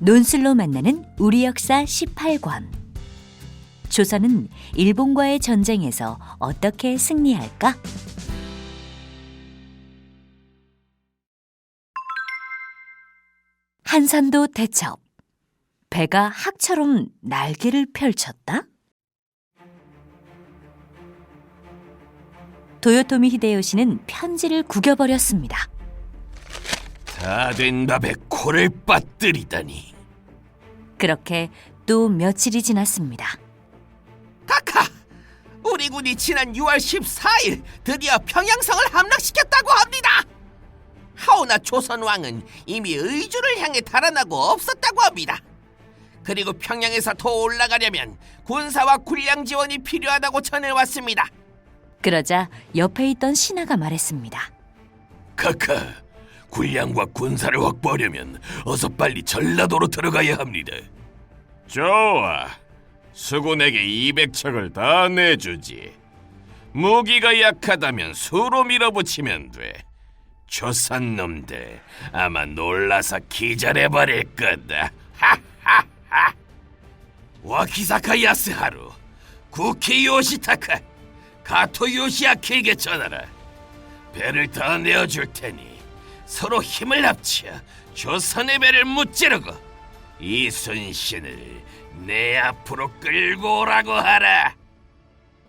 논술로 만나는 우리 역사 18권. 조선은 일본과의 전쟁에서 어떻게 승리할까? 한산도 대첩. 배가 학처럼 날개를 펼쳤다? 도요토미 히데요시는 편지를 구겨버렸습니다. 다 된 밥에 코를 빠뜨리다니. 그렇게 또 며칠이 지났습니다. 카카! 우리 군이 지난 6월 14일 드디어 평양성을 함락시켰다고 합니다. 하오나 조선 왕은 이미 의주를 향해 달아나고 없었다고 합니다. 그리고 평양에서 더 올라가려면 군사와 군량 지원이 필요하다고 전해왔습니다. 그러자 옆에 있던 신하가 말했습니다. 카카, 군량과 군사를 확보하려면 어서 빨리 전라도로 들어가야 합니다. 좋아. 수군에게 200척을 다 내주지. 무기가 약하다면 수로 밀어붙이면 돼. 조선 놈들 아마 놀라서 기절해버릴 거다. 하하하. 와키사카 야스하루, 구키 요시타카, 가토 요시아키에게 전하라. 배를 더 내어줄 테니 서로 힘을 합쳐 조선의 배를 무찌르고 이순신을 내 앞으로 끌고 오라고 하라.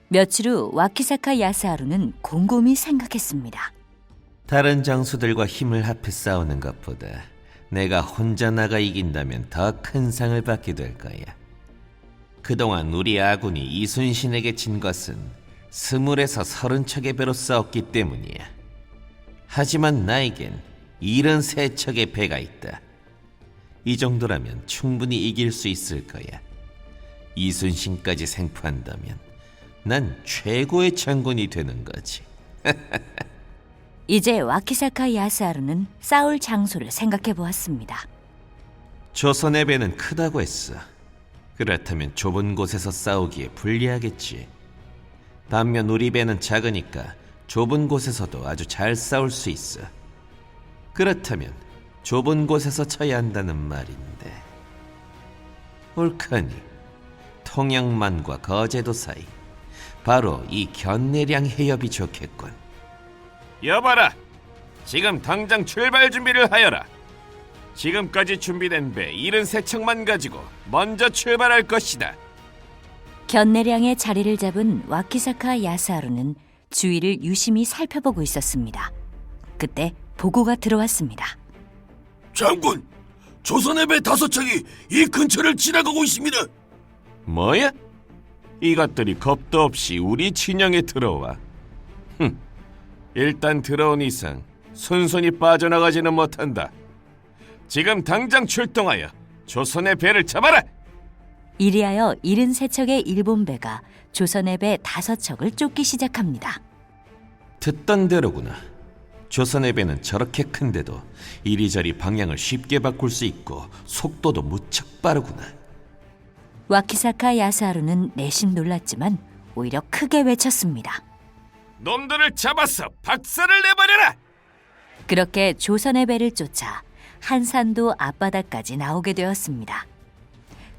며칠 후 와키사카 야스하루는 곰곰이 생각했습니다. 다른 장수들과 힘을 합해 싸우는 것보다 내가 혼자 나가 이긴다면 더 큰 상을 받게 될 거야. 그동안 우리 아군이 이순신에게 진 것은 스물에서 서른 척의 배로 싸웠기 때문이야. 하지만 나에겐 일흔 세 척의 배가 있다. 이 정도라면 충분히 이길 수 있을 거야. 이순신까지 생포한다면 난 최고의 장군이 되는 거지. 이제 와키사카 야스하루는 싸울 장소를 생각해 보았습니다. 조선의 배는 크다고 했어. 그렇다면 좁은 곳에서 싸우기에 불리하겠지. 반면 우리 배는 작으니까 좁은 곳에서도 아주 잘 싸울 수 있어. 그렇다면 좁은 곳에서 쳐야 한다는 말인데. 옳카니 통영만과 거제도 사이 바로 이 견내량 해협이 좋겠군. 여봐라. 지금 당장 출발 준비를 하여라. 지금까지 준비된 배 73척만 가지고 먼저 출발할 것이다. 견내량의 자리를 잡은 와키사카 야스하루는 주위를 유심히 살펴보고 있었습니다. 그때 보고가 들어왔습니다. 장군, 조선의 배 다섯 척이 이 근처를 지나가고 있습니다. 뭐야? 이것들이 겁도 없이 우리 진영에 들어와. 흠, 일단 들어온 이상 순순히 빠져나가지는 못한다. 지금 당장 출동하여 조선의 배를 잡아라. 이리하여 73척의 일본 배가 조선의 배 5척을 쫓기 시작합니다. 듣던 대로구나. 조선의 배는 저렇게 큰데도 이리저리 방향을 쉽게 바꿀 수 있고 속도도 무척 빠르구나. 와키사카 야스하루는 내심 놀랐지만 오히려 크게 외쳤습니다. 놈들을 잡아서 박살을 내버려라. 그렇게 조선의 배를 쫓아 한산도 앞바다까지 나오게 되었습니다.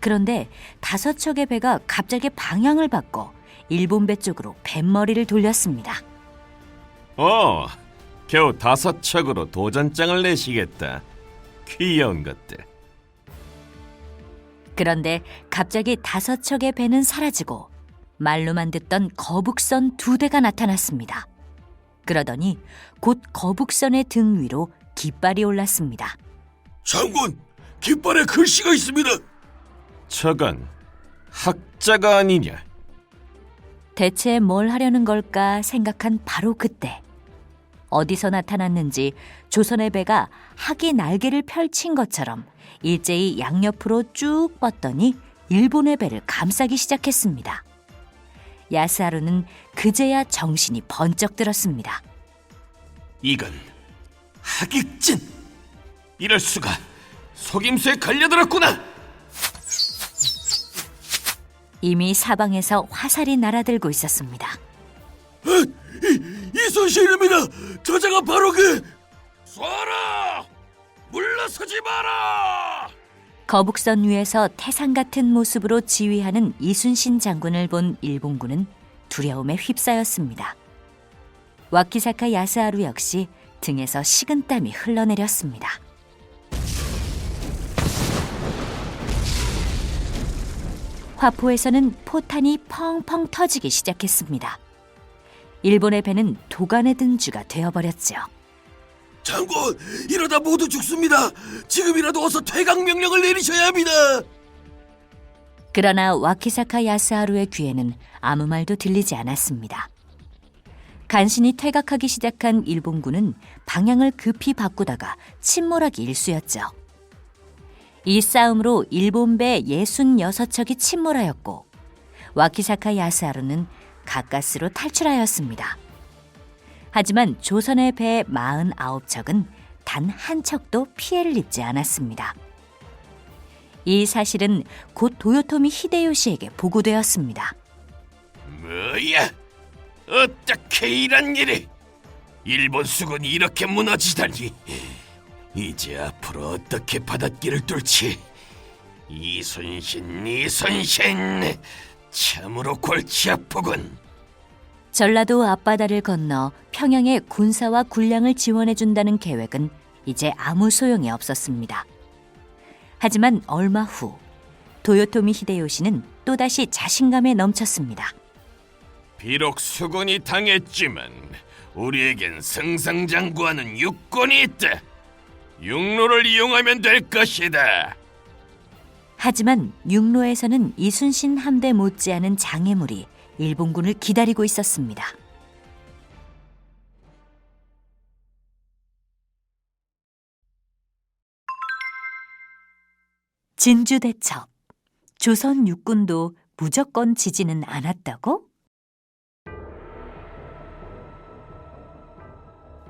그런데 다섯 척의 배가 갑자기 방향을 바꿔 일본 배 쪽으로 뱃머리를 돌렸습니다. 어, 겨우 다섯 척으로 도전장을 내시겠다. 귀여운 것들. 그런데 갑자기 다섯 척의 배는 사라지고 말로만 듣던 거북선 두 대가 나타났습니다. 그러더니 곧 거북선의 등 위로 깃발이 올랐습니다. 장군, 깃발에 글씨가 있습니다. 저건 학자가 아니냐? 대체 뭘 하려는 걸까 생각한 바로 그때 어디서 나타났는지 조선의 배가 학이 날개를 펼친 것처럼 일제히 양옆으로 쭉 뻗더니 일본의 배를 감싸기 시작했습니다. 야스하루는 그제야 정신이 번쩍 들었습니다. 이건 하객진. 이럴 수가 속임수에 걸려들었구나. 이미 사방에서 화살이 날아들고 있었습니다. 이순신입니다. 저자가 바로 그 쏴라. 물러서지 마라. 거북선 위에서 태산 같은 모습으로 지휘하는 이순신 장군을 본 일본군은 두려움에 휩싸였습니다. 와키사카 야스하루 역시 등에서 식은땀이 흘러내렸습니다. 화포에서는 포탄이 펑펑 터지기 시작했습니다. 일본의 배는 도간에 든 쥐가 되어버렸죠. 장군, 이러다 모두 죽습니다. 지금이라도 어서 퇴각 명령을 내리셔야 합니다. 그러나 와키사카 야스하루의 귀에는 아무 말도 들리지 않았습니다. 간신히 퇴각하기 시작한 일본군은 방향을 급히 바꾸다가 침몰하기 일쑤였죠. 이 싸움으로 일본 배 66척이 침몰하였고 와키사카 야스하루는 가까스로 탈출하였습니다. 하지만 조선의 배 49척은 단 한 척도 피해를 입지 않았습니다. 이 사실은 곧 도요토미 히데요시에게 보고되었습니다. 뭐야? 어떻게 이런 일이? 일본 수군이 이렇게 무너지다니. 이제 앞으로 어떻게 바닷길을 뚫지? 이순신, 이순신, 참으로 골치 아프군. 전라도 앞바다를 건너 평양에 군사와 군량을 지원해준다는 계획은 이제 아무 소용이 없었습니다. 하지만 얼마 후 도요토미 히데요시는 또다시 자신감에 넘쳤습니다. 비록 수군이 당했지만 우리에겐 승승장구하는 육군이 있다. 육로를 이용하면 될 것이다. 하지만 육로에서는 이순신 함대 못지않은 장애물이 일본군을 기다리고 있었습니다. 진주 대첩. 조선 육군도 무조건 지지는 않았다고?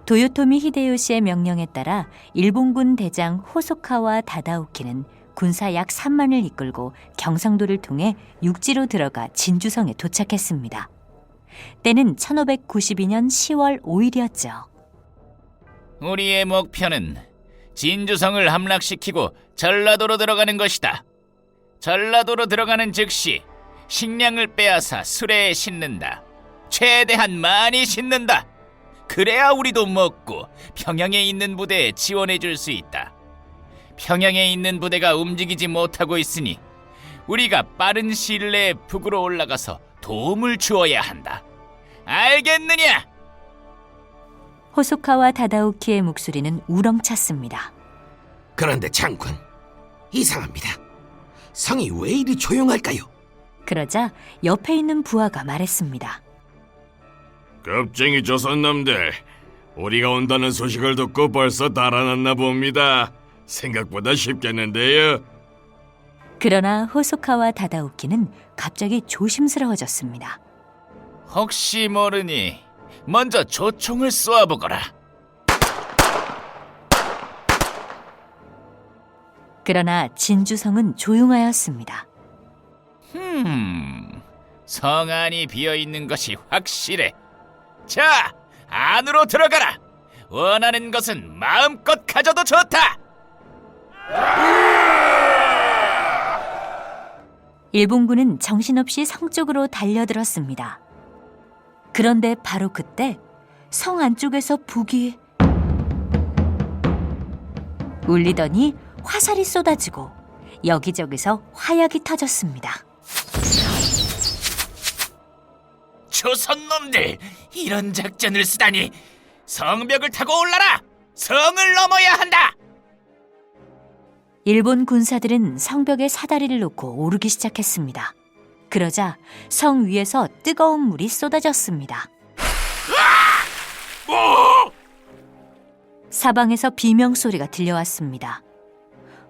도요토미 히데요시의 명령에 따라 일본군 대장 호소카와 다다오키는 군사 약 3만을 이끌고 경상도를 통해 육지로 들어가 진주성에 도착했습니다. 때는 1592년 10월 5일이었죠. 우리의 목표는 진주성을 함락시키고 전라도로 들어가는 것이다. 전라도로 들어가는 즉시 식량을 빼앗아 수레에 싣는다. 최대한 많이 싣는다. 그래야 우리도 먹고 평양에 있는 부대에 지원해 줄 수 있다. 평양에 있는 부대가 움직이지 못하고 있으니 우리가 빠른 시일 내에 북으로 올라가서 도움을 주어야 한다. 알겠느냐? 호소카와 다다오키의 목소리는 우렁찼습니다. 그런데 장군, 이상합니다. 성이 왜 이리 조용할까요? 그러자 옆에 있는 부하가 말했습니다. 겁쟁이 조선놈들 우리가 온다는 소식을 듣고 벌써 달아났나 봅니다. 생각보다 쉽겠는데요. 그러나 호소카와 다다오키는 갑자기 조심스러워졌습니다. 혹시 모르니 먼저 조총을 쏘아보거라. 그러나 진주성은 조용하였습니다. 음, 성 안이 비어 있는 것이 확실해. 자, 안으로 들어가라. 원하는 것은 마음껏 가져도 좋다. 일본군은 정신없이 성 쪽으로 달려들었습니다. 그런데 바로 그때 성 안쪽에서 북이 울리더니 화살이 쏟아지고 여기저기서 화약이 터졌습니다. 조선 놈들 이런 작전을 쓰다니 성벽을 타고 올라라. 성을 넘어야 한다. 일본 군사들은 성벽에 사다리를 놓고 오르기 시작했습니다. 그러자 성 위에서 뜨거운 물이 쏟아졌습니다. 사방에서 비명 소리가 들려왔습니다.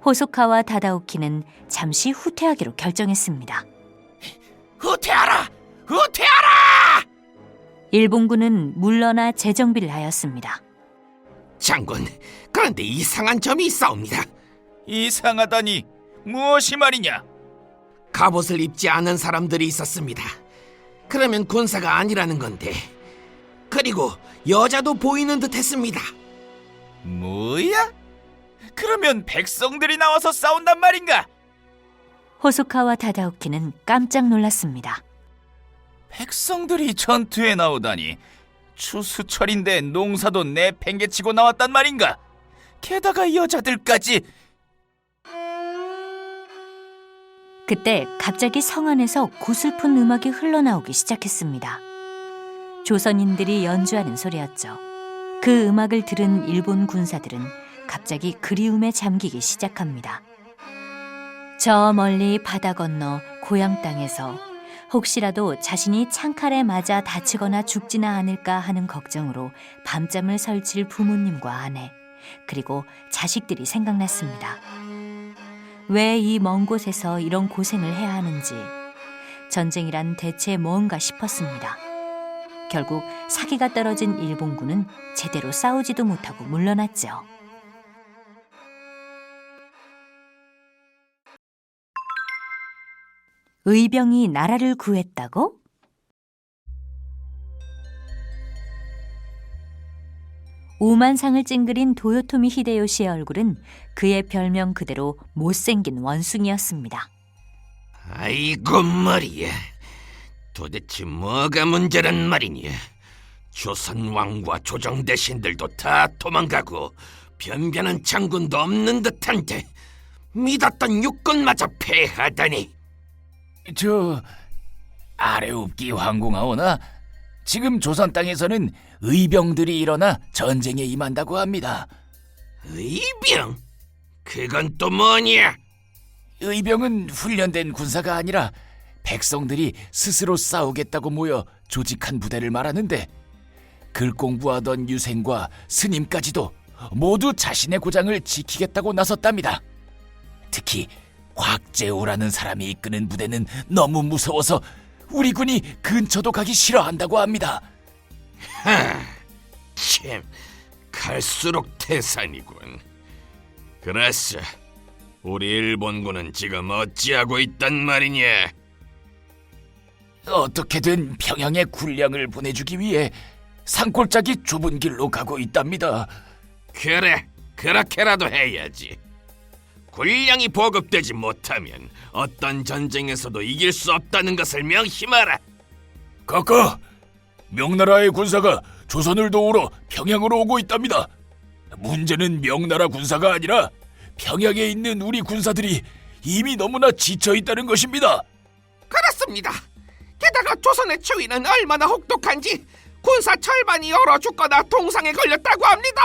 호소카와 다다오키는 잠시 후퇴하기로 결정했습니다. 후퇴하라. 후퇴하라. 일본군은 물러나 재정비를 하였습니다. 장군, 그런데 이상한 점이 있사옵니다. 이상하다니 무엇이 말이냐? 갑옷을 입지 않은 사람들이 있었습니다. 그러면 군사가 아니라는 건데. 그리고 여자도 보이는 듯 했습니다. 뭐야? 그러면 백성들이 나와서 싸운단 말인가? 호소카와 다다오키는 깜짝 놀랐습니다. 백성들이 전투에 나오다니 추수철인데 농사도 내팽개치고 나왔단 말인가? 게다가 여자들까지 그때 갑자기 성 안에서 고슬픈 음악이 흘러나오기 시작했습니다. 조선인들이 연주하는 소리였죠. 그 음악을 들은 일본 군사들은 갑자기 그리움에 잠기기 시작합니다. 저 멀리 바다 건너 고향 땅에서 혹시라도 자신이 창칼에 맞아 다치거나 죽지나 않을까 하는 걱정으로 밤잠을 설칠 부모님과 아내, 그리고 자식들이 생각났습니다. 왜 이 먼 곳에서 이런 고생을 해야 하는지 전쟁이란 대체 뭔가 싶었습니다. 결국 사기가 떨어진 일본군은 제대로 싸우지도 못하고 물러났죠. 의병이 나라를 구했다고? 오만상을 찡그린 도요토미 히데요시의 얼굴은 그의 별명 그대로 못생긴 원숭이였습니다. 아이고 말이야. 도대체 뭐가 문제란 말이냐? 조선 왕과 조정 대신들도 다 도망가고 변변한 장군도 없는 듯한데 믿었던 육군마저 패하다니. 저 아래옵기 황궁하오나 지금 조선 땅에서는 의병들이 일어나 전쟁에 임한다고 합니다. 의병? 그건 또 뭐냐? 의병은 훈련된 군사가 아니라 백성들이 스스로 싸우겠다고 모여 조직한 부대를 말하는데 글 공부하던 유생과 스님까지도 모두 자신의 고장을 지키겠다고 나섰답니다. 특히 곽재우라는 사람이 이끄는 부대는 너무 무서워서 우리 군이 근처도 가기 싫어한다고 합니다. 참, 갈수록 태산이군. 그래서 우리 일본군은 지금 어찌하고 있단 말이냐? 어떻게든 평양에 군량을 보내주기 위해 산골짜기 좁은 길로 가고 있답니다. 그래, 그렇게라도 해야지. 군량이 보급되지 못하면 어떤 전쟁에서도 이길 수 없다는 것을 명심하라. 카카, 명나라의 군사가 조선을 도우러 평양으로 오고 있답니다. 문제는 명나라 군사가 아니라 평양에 있는 우리 군사들이 이미 너무나 지쳐 있다는 것입니다. 그렇습니다. 게다가 조선의 추위는 얼마나 혹독한지 군사 절반이 얼어 죽거나 동상에 걸렸다고 합니다.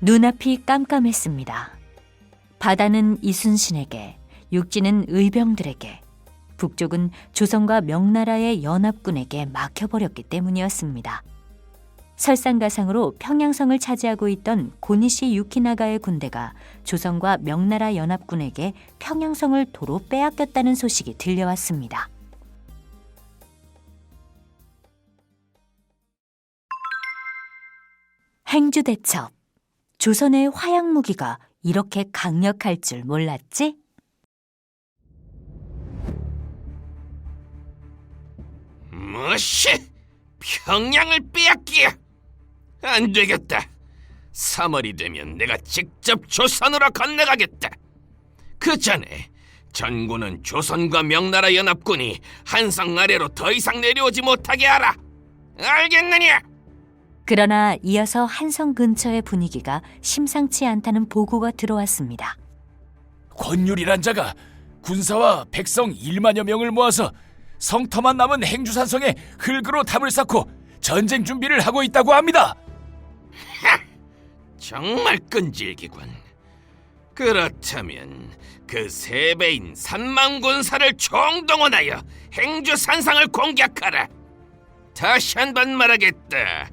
눈앞이 깜깜했습니다. 바다는 이순신에게, 육지는 의병들에게, 북쪽은 조선과 명나라의 연합군에게 막혀버렸기 때문이었습니다. 설상가상으로 평양성을 차지하고 있던 고니시 유키나가의 군대가 조선과 명나라 연합군에게 평양성을 도로 빼앗겼다는 소식이 들려왔습니다. 행주대첩. 조선의 화약 무기가 이렇게 강력할 줄 몰랐지? 뭐시? 평양을 빼앗기야? 안 되겠다. 3월이 되면 내가 직접 조선으로 건너가겠다. 그 전에 전군은 조선과 명나라 연합군이 한성 아래로 더 이상 내려오지 못하게 하라. 알겠느냐? 그러나 이어서 한성 근처의 분위기가 심상치 않다는 보고가 들어왔습니다. 권율이란 자가 군사와 백성 1만여 명을 모아서 성터만 남은 행주산성에 흙으로 담을 쌓고 전쟁 준비를 하고 있다고 합니다. 정말 끈질기군. 그렇다면 그 세 배인 3만 군사를 총동원하여 행주 산상을 공격하라. 다시 한 번 말하겠다.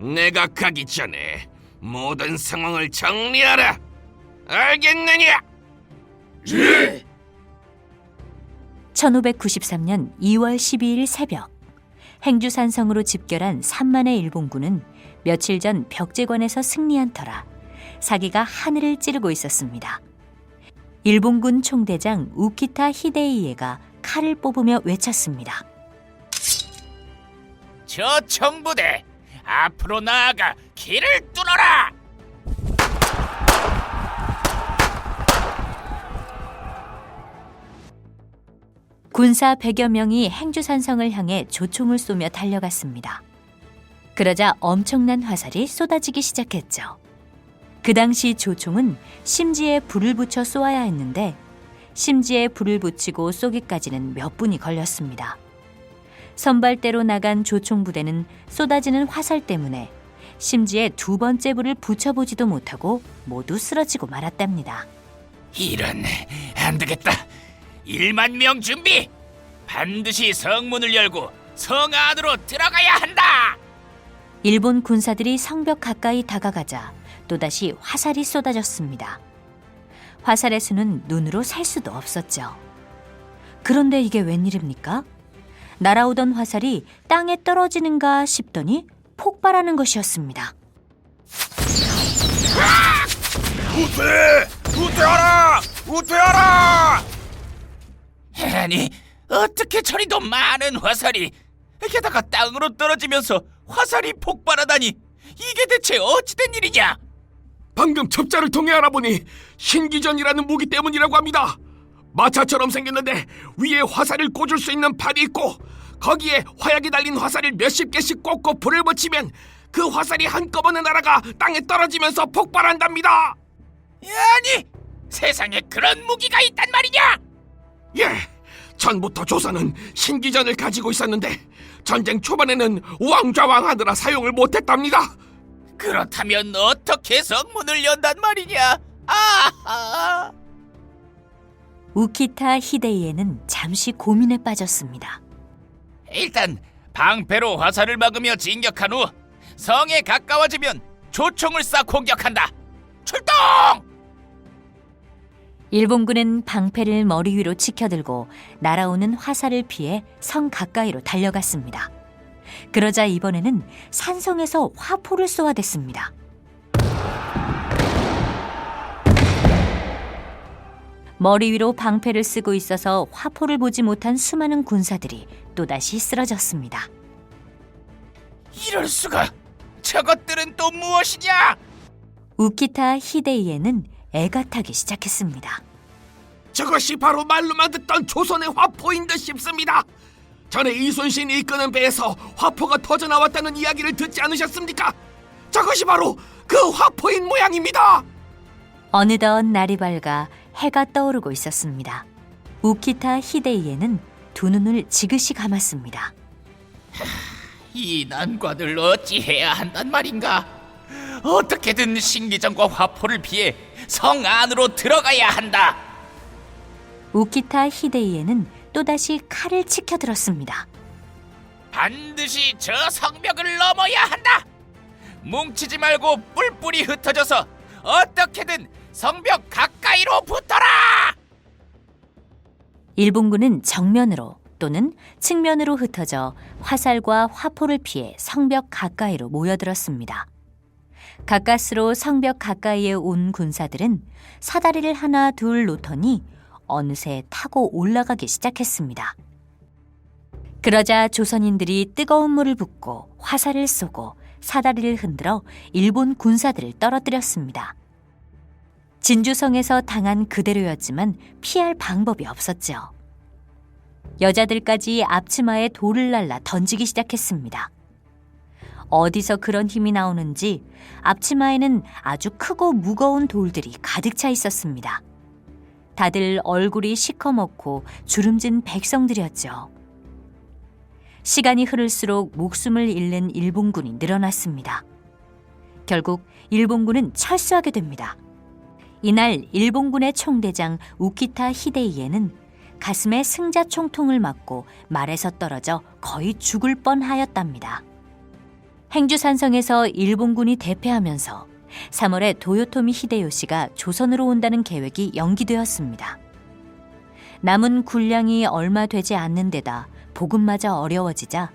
내가 가기 전에 모든 상황을 정리하라. 알겠느냐? 1593년 2월 12일 새벽 행주산성으로 집결한 3만의 일본군은 며칠 전 벽제관에서 승리한 터라 사기가 하늘을 찌르고 있었습니다. 일본군 총대장 우키타 히데이에가 칼을 뽑으며 외쳤습니다. 저 청부대 앞으로 나아가 길을 뚫어라. 군사 100여 명이 행주산성을 향해 조총을 쏘며 달려갔습니다. 그러자 엄청난 화살이 쏟아지기 시작했죠. 그 당시 조총은 심지에 불을 붙여 쏘아야 했는데 심지에 불을 붙이고 쏘기까지는 몇 분이 걸렸습니다. 선발대로 나간 조총 부대는 쏟아지는 화살 때문에 심지에 두 번째 불을 붙여보지도 못하고 모두 쓰러지고 말았답니다. 이런 안 되겠다. 1만 명 준비. 반드시 성문을 열고 성 안으로 들어가야 한다. 일본 군사들이 성벽 가까이 다가가자 또다시 화살이 쏟아졌습니다. 화살의 수는 눈으로 살 수도 없었죠. 그런데 이게 웬일입니까? 날아오던 화살이 땅에 떨어지는가 싶더니 폭발하는 것이었습니다. 우퇴! 우퇴하라! 우퇴하라! 아니 어떻게 저리도 많은 화살이 게다가 땅으로 떨어지면서 화살이 폭발하다니 이게 대체 어찌된 일이냐? 방금 첩자를 통해 알아보니 신기전이라는 무기 때문이라고 합니다. 마차처럼 생겼는데 위에 화살을 꽂을 수 있는 팔이 있고 거기에 화약이 달린 화살을 몇십 개씩 꽂고 불을 붙이면 그 화살이 한꺼번에 날아가 땅에 떨어지면서 폭발한답니다. 아니 세상에 그런 무기가 있단 말이냐? 예, 전부터 조선은 신기전을 가지고 있었는데 전쟁 초반에는 왕좌왕하느라 사용을 못했답니다. 그렇다면 어떻게 성문을 연단 말이냐? 아하! 우키타 히데이에는 잠시 고민에 빠졌습니다. 일단 방패로 화살을 막으며 진격한 후 성에 가까워지면 조총을 쏴 공격한다. 출동! 일본군은 방패를 머리 위로 치켜들고 날아오는 화살을 피해 성 가까이로 달려갔습니다. 그러자 이번에는 산성에서 화포를 쏘아댔습니다. 머리 위로 방패를 쓰고 있어서 화포를 보지 못한 수많은 군사들이 또다시 쓰러졌습니다. 이럴 수가! 저것들은 또 무엇이냐? 우키타 히데이에는 애가 타기 시작했습니다. 저것이 바로 말로만 듣던 조선의 화포인 듯 싶습니다. 전에 이순신이 이끄는 배에서 화포가 터져 나왔다는 이야기를 듣지 않으셨습니까? 저것이 바로 그 화포인 모양입니다. 어느덧 날이 밝아 해가 떠오르고 있었습니다. 우키타 히데이에는 두 눈을 지그시 감았습니다. 이 난관을 어찌해야 한단 말인가? 어떻게든 신기전과 화포를 피해 성 안으로 들어가야 한다. 우키타 히데이에는 또다시 칼을 치켜들었습니다. 반드시 저 성벽을 넘어야 한다. 뭉치지 말고 뿔뿔이 흩어져서 어떻게든 성벽 가까이로 붙어라. 일본군은 정면으로 또는 측면으로 흩어져 화살과 화포를 피해 성벽 가까이로 모여들었습니다. 가까스로 성벽 가까이에 온 군사들은 사다리를 하나 둘 놓더니 어느새 타고 올라가기 시작했습니다. 그러자 조선인들이 뜨거운 물을 붓고 화살을 쏘고 사다리를 흔들어 일본 군사들을 떨어뜨렸습니다. 진주성에서 당한 그대로였지만 피할 방법이 없었죠. 여자들까지 앞치마에 돌을 날라 던지기 시작했습니다. 어디서 그런 힘이 나오는지 앞치마에는 아주 크고 무거운 돌들이 가득 차 있었습니다. 다들 얼굴이 시커멓고 주름진 백성들이었죠. 시간이 흐를수록 목숨을 잃는 일본군이 늘어났습니다. 결국 일본군은 철수하게 됩니다. 이날 일본군의 총대장 우키타 히데이에는 가슴에 승자 총통을 맞고 말에서 떨어져 거의 죽을 뻔하였답니다. 행주산성에서 일본군이 대패하면서 3월에 도요토미 히데요시가 조선으로 온다는 계획이 연기되었습니다. 남은 군량이 얼마 되지 않는 데다 보급마저 어려워지자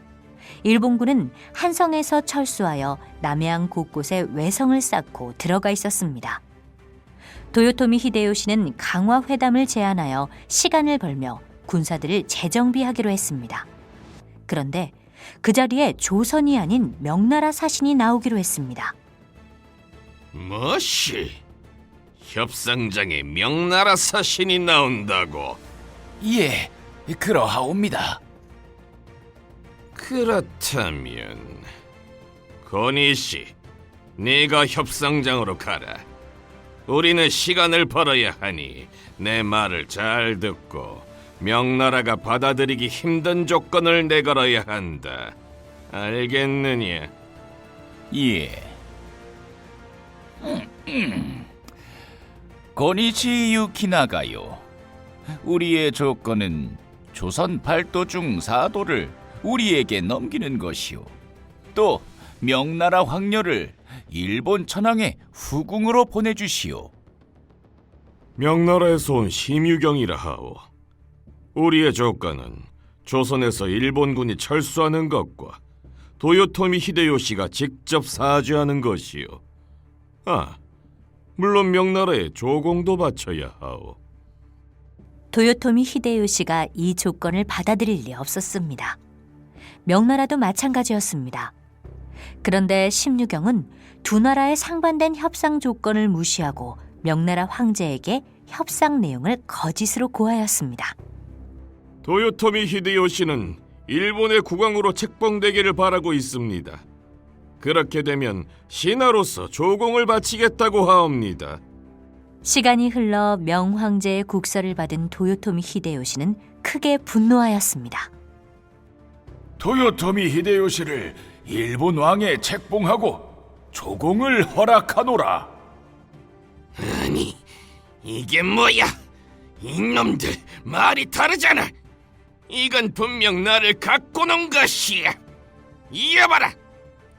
일본군은 한성에서 철수하여 남해안 곳곳에 외성을 쌓고 들어가 있었습니다. 도요토미 히데요시는 강화 회담을 제안하여 시간을 벌며 군사들을 재정비하기로 했습니다. 그런데 그 자리에 조선이 아닌 명나라 사신이 나오기로 했습니다. 뭐시? 협상장에 명나라 사신이 나온다고? 예, 그러하옵니다. 그렇다면 건희 씨, 네가 협상장으로 가라. 우리는 시간을 벌어야 하니 내 말을 잘 듣고 명나라가 받아들이기 힘든 조건을 내걸어야 한다. 알겠느냐? 예. 고니치 유키나가요. 우리의 조건은 조선 팔도 중 사도를 우리에게 넘기는 것이요. 또 명나라 황녀를 일본 천황의 후궁으로 보내주시오. 명나라에서 온 심유경이라 하오. 우리의 조건은 조선에서 일본군이 철수하는 것과 도요토미 히데요시가 직접 사죄하는 것이요. 아, 물론 명나라에 조공도 바쳐야 하오. 도요토미 히데요시가 이 조건을 받아들일 리 없었습니다. 명나라도 마찬가지였습니다. 그런데 심유경은 두 나라의 상반된 협상 조건을 무시하고 명나라 황제에게 협상 내용을 거짓으로 고하였습니다. 도요토미 히데요시는 일본의 국왕으로 책봉되기를 바라고 있습니다. 그렇게 되면 신하로서 조공을 바치겠다고 하옵니다. 시간이 흘러 명황제의 국서를 받은 도요토미 히데요시는 크게 분노하였습니다. 도요토미 히데요시를 일본 왕에 책봉하고 조공을 허락하노라. 아니, 이게 뭐야? 이놈들 말이 다르잖아. 이건 분명 나를 갖고 논 것이야. 이어봐라.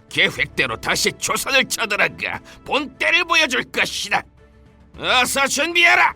계획대로 다시 조선을 쳐들어가 본때를 보여줄 것이다. 어서 준비해라.